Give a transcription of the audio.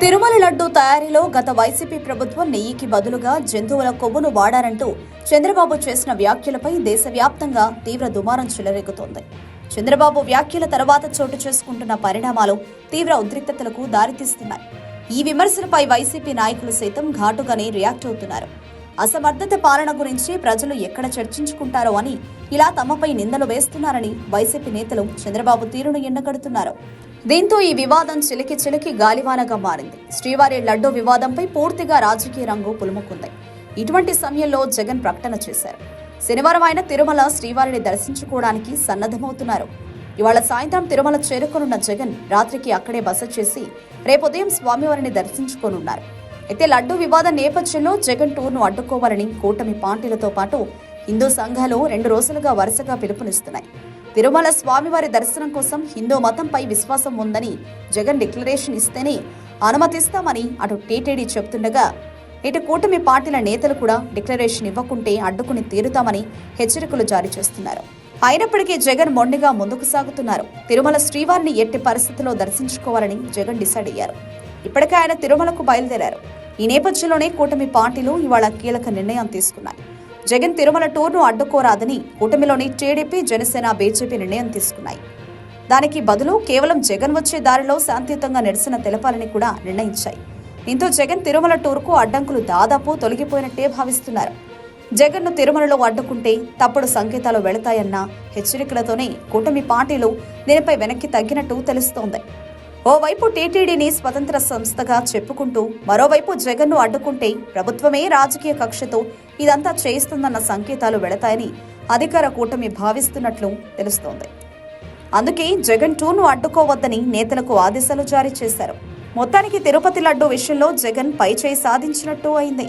తిరుమల లడ్డు తయారీలో గత వైసీపీ ప్రభుత్వం నెయ్యికి బదులుగా జంతువుల కొవ్వును వాడారంటూ చంద్రబాబు చేసిన వ్యాఖ్యలపై దేశవ్యాప్తంగా తీవ్ర దుమారం చెలరేగుతోంది. చంద్రబాబు వ్యాఖ్యల తర్వాత చోటు చేసుకుంటున్న పరిణామాలు తీవ్ర ఉద్రిక్తతలకు దారితీస్తున్నాయి. ఈ విమర్శలపై వైసీపీ నాయకులు సైతం ఘాటుగానే రియాక్ట్ అవుతున్నారు. అసమర్థత పాలన గురించి ప్రజలు ఎక్కడ చర్చించుకుంటారో అని ఇలా తమపై నిందలు వేస్తున్నారని వైసీపీ నేతలు చంద్రబాబు తీరును ఎండగడుతున్నారు. దీంతో ఈ వివాదం చిలికి చిలికి గాలివానగా మారింది. శ్రీవారి లడ్డూ వివాదంపై పూర్తిగా రాజకీయ రంగు పులుముకుంది. ఇటువంటి సమయంలో జగన్ ప్రకటన చేశారు. శనివారం ఆయన తిరుమల శ్రీవారిని దర్శించుకోవడానికి సన్నద్ధమవుతున్నారు. ఇవాళ సాయంత్రం తిరుమల చేరుకోనున్న జగన్ రాత్రికి అక్కడే బస చేసి రేపు ఉదయం స్వామివారిని దర్శించుకోనున్నారు. అయితే లడ్డూ వివాద నేపథ్యంలో జగన్ టూర్ను అడ్డుకోవాలని కూటమి పార్టీలతో పాటు హిందూ సంఘాలు రెండు రోజులుగా వరుసగా పిలుపునిస్తున్నాయి. తిరుమల స్వామివారి దర్శనం కోసం హిందూ మతంపై విశ్వాసం ఉందని జగన్ డిక్లరేషన్ ఇస్తేనే అనుమతిస్తామని అటు టీటీడీ చెబుతుండగా ఇటు కూటమి పార్టీల నేతలు కూడా డిక్లరేషన్ ఇవ్వకుంటే అడ్డుకుని తీరుతామని హెచ్చరికలు జారీ చేస్తున్నారు. అయినప్పటికీ జగన్ మొండిగా ముందుకు సాగుతున్నారు. తిరుమల శ్రీవారిని ఎట్టి పరిస్థితుల్లో దర్శించుకోవాలని జగన్ డిసైడ్ అయ్యారు. ఇప్పటికే ఆయన తిరుమలకు బయలుదేరారు. ఈ నేపథ్యంలోనే కూటమి పార్టీలు ఇవాళ కీలక నిర్ణయం తీసుకున్నాయి. జగన్ తిరుమల టూర్ను అడ్డుకోరాదని కూటమిలోని టీడీపీ జనసేన బీజేపీ నిర్ణయం తీసుకున్నాయి. దానికి బదులు కేవలం జగన్ వచ్చే దారిలో శాంతియుతంగా నిరసన తెలపాలని కూడా నిర్ణయించాయి. దీంతో జగన్ తిరుమల టూర్కు అడ్డంకులు దాదాపు తొలగిపోయినట్టే భావిస్తున్నారు. జగన్ను తిరుమలలో అడ్డుకుంటే తప్పుడు సంకేతాలు వెళతాయన్న హెచ్చరికలతోనే కూటమి పార్టీలు దీనిపై వెనక్కి తగ్గినట్టు తెలుస్తోంది. ఓవైపు టీటీడీని స్వతంత్ర సంస్థగా చెప్పుకుంటూ మరోవైపు జగన్ను అడ్డుకుంటే ప్రభుత్వమే రాజకీయ కక్షతో ఇదంతా చేయిస్తుందన్న సంకేతాలు వెళతాయని అధికార కూటమి భావిస్తున్నట్లు తెలుస్తోంది. అందుకే జగన్ టూను అడ్డుకోవద్దని నేతలకు ఆదేశాలు జారీ చేశారు. మొత్తానికి తిరుపతి లడ్డు విషయంలో జగన్ పై చేయి సాధించినట్టు అయింది.